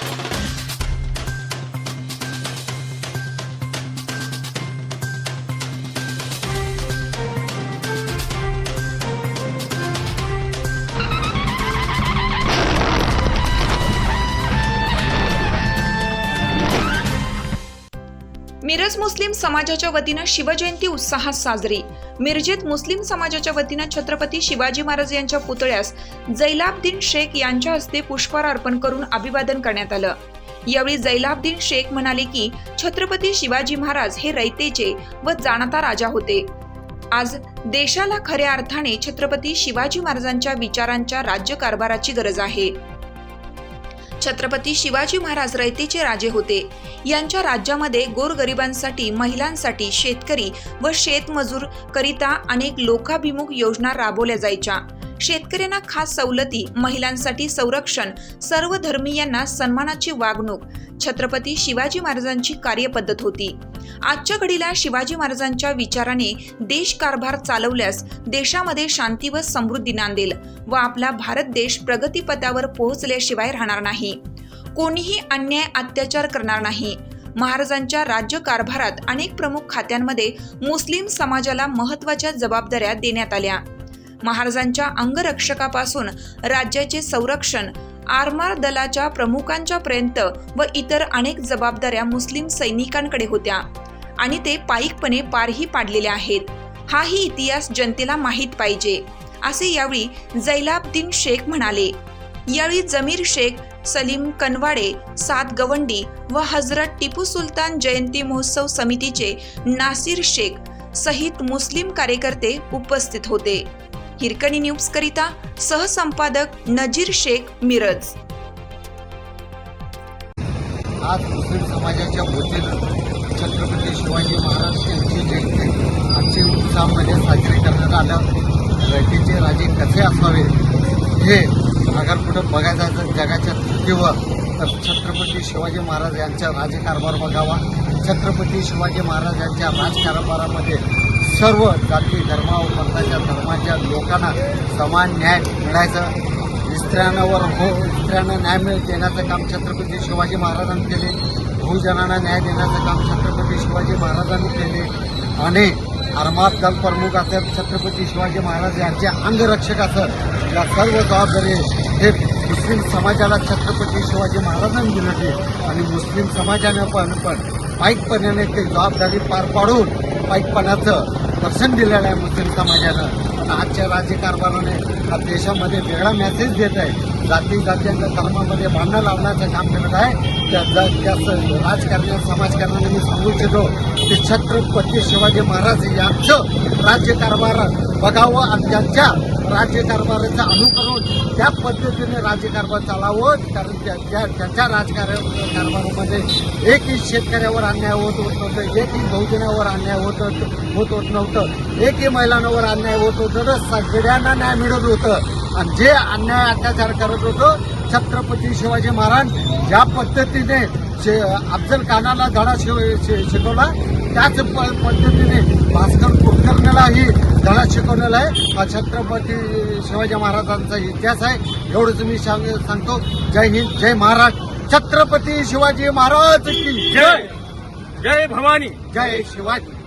Thank you. Miraj मुस्लिम समाजाच्या वतीनं शिवजयंती उत्साहात साजरी. मिरजेत मुस्लिम समाजाच्या वतीनं छत्रपती शिवाजी महाराज यांच्या पुतळ्यास जैलाब्दीन शेख यांच्या हस्ते पुष्पहार अर्पण करून अभिवादन करण्यात आलं. यावेळी जैलाब्दीन शेख म्हणाले की छत्रपती शिवाजी महाराज हे रयतेचे व जाणता राजा होते. आज देशाला खऱ्या अर्थाने छत्रपती शिवाजी महाराजांच्या विचारांच्या राज्यकारभाराची गरज आहे. छत्रपती शिवाजी महाराज रयतेचे राजे होते. यांच्या राज्यामध्ये गोरगरिबांसाठी महिलांसाठी शेतकरी व शेतमजूर करिता अनेक लोकाभिमुख योजना राबवल्या जायच्या. शेतकऱ्यांना खास सवलती महिलांसाठी संरक्षण सर्व धर्मीयांना सन्मानाची वागणूक छत्रपती शिवाजी महाराजांची कार्यपद्धत होती. आजच्या घडीला शिवाजी महाराजांच्या विचाराने देश कारभार चालवल्यास देशामध्ये शांती व समृद्धी नांदेल व आपला भारत देश प्रगतीपथावर पोहोचल्याशिवाय राहणार नाही. कोणीही अन्याय अत्याचार करणार नाही. महाराजांच्या राज्य कारभारात अनेक प्रमुख खात्यांमध्ये मुस्लिम समाजाला महत्त्वाच्या जबाबदाऱ्या देण्यात आल्या. महाराजांच्या अंगरक्षकापासून राज्याचे संरक्षण आरमार दलाच्या प्रमुखांच्या पर्यंत व इतर अनेक जबाबदाऱ्या मुस्लिम सैनिकांकडे होत्या आणि ते पायिकपणे पारही पाडलेल्या आहेत. हाही इतिहास जनतेला माहीत पाहिजे असे यावेळी जैलाब्दीन शेख म्हणाले. यावेळी जमीर शेख सलीम कनवाडे सात गवंडी व हजरत टिपू सुलतान जयंती महोत्सव समितीचे नासिर शेख सहित मुस्लिम कार्यकर्ते उपस्थित होते. हिरकणी न्यूज करिता सहसंपादक नजीर शेख मिरज. आज मुस्लिम समाजाच्या वतीनं छत्रपती शिवाजी महाराज यांची जयंती. आजची उत्साहामध्ये साजरी करण्यात आल्या रयतेचे राजे कसे असावे हे अगर कुठं बघायचं असेल जगाच्या धर्तीवर तर छत्रपती शिवाजी महाराज यांचा राजकारभार बघावा. छत्रपती शिवाजी महाराज यांच्या राजकारभारामध्ये सर्व जाती धर्मा पंथाच्या धर्माच्या लोकांना समान न्याय मिळायचं. स्त्रियांवर हो स्त्रियांना न्याय मिळ देण्याचं काम छत्रपती शिवाजी महाराजांनी केले. बहुजनांना न्याय देण्याचं काम छत्रपती शिवाजी महाराजांनी केले. आणि आरमात दल प्रमुख असत छत्रपती शिवाजी महाराज यांचे अंगरक्षक असत या सर्व जबाबदारी हे मुस्लिम समाजाला छत्रपती शिवाजी महाराजांनी दिली आणि मुस्लिम समाजाने पण पण पाईकपणाने ते जबाबदारी पार पाडून पाईकपणाचं दर्शन दिलेलं आहे मुस्लिम समाजानं. आजच्या राज्यकारभाराने देशामध्ये वेगळा मेसेज देत आहे. जाती जातींच्या धर्मामध्ये भांडणं लावण्याचं काम करत आहे. त्या ज- त्या राजकारण्या समाजकारणाने मी सांगू इच्छितो की छत्रपती शिवाजी महाराज यांचं राज्यकारभार बघावं आणि त्यांच्या राज्यकारभाराचं अनुकरण त्या पद्धतीने राज्यकारभार चालावं कारण त्या त्याच्या त्यांच्या राजकार कारभारामध्ये एकही शेतकऱ्यावर अन्याय होत होत नव्हतं एकही बहुजनावर अन्याय होत होत होत नव्हतं एकही महिलांवर अन्याय होत होतं तर सगळ्यांना न्याय मिळत होतं. आणि जे अन्याय अत्याचार करत होतं छत्रपती शिवाजी महाराज ज्या पद्धतीने शे अफजल खानाला धडा शिव शिकवला त्याच प- पद्धतीने शिकवलेला आहे. हा छत्रपती शिवाजी महाराजांचा इतिहास आहे. एवढंच मी सांग सांगतो. जय हिंद जय महाराज. छत्रपती शिवाजी महाराज की जय जय भवानी. जय शिवाजी.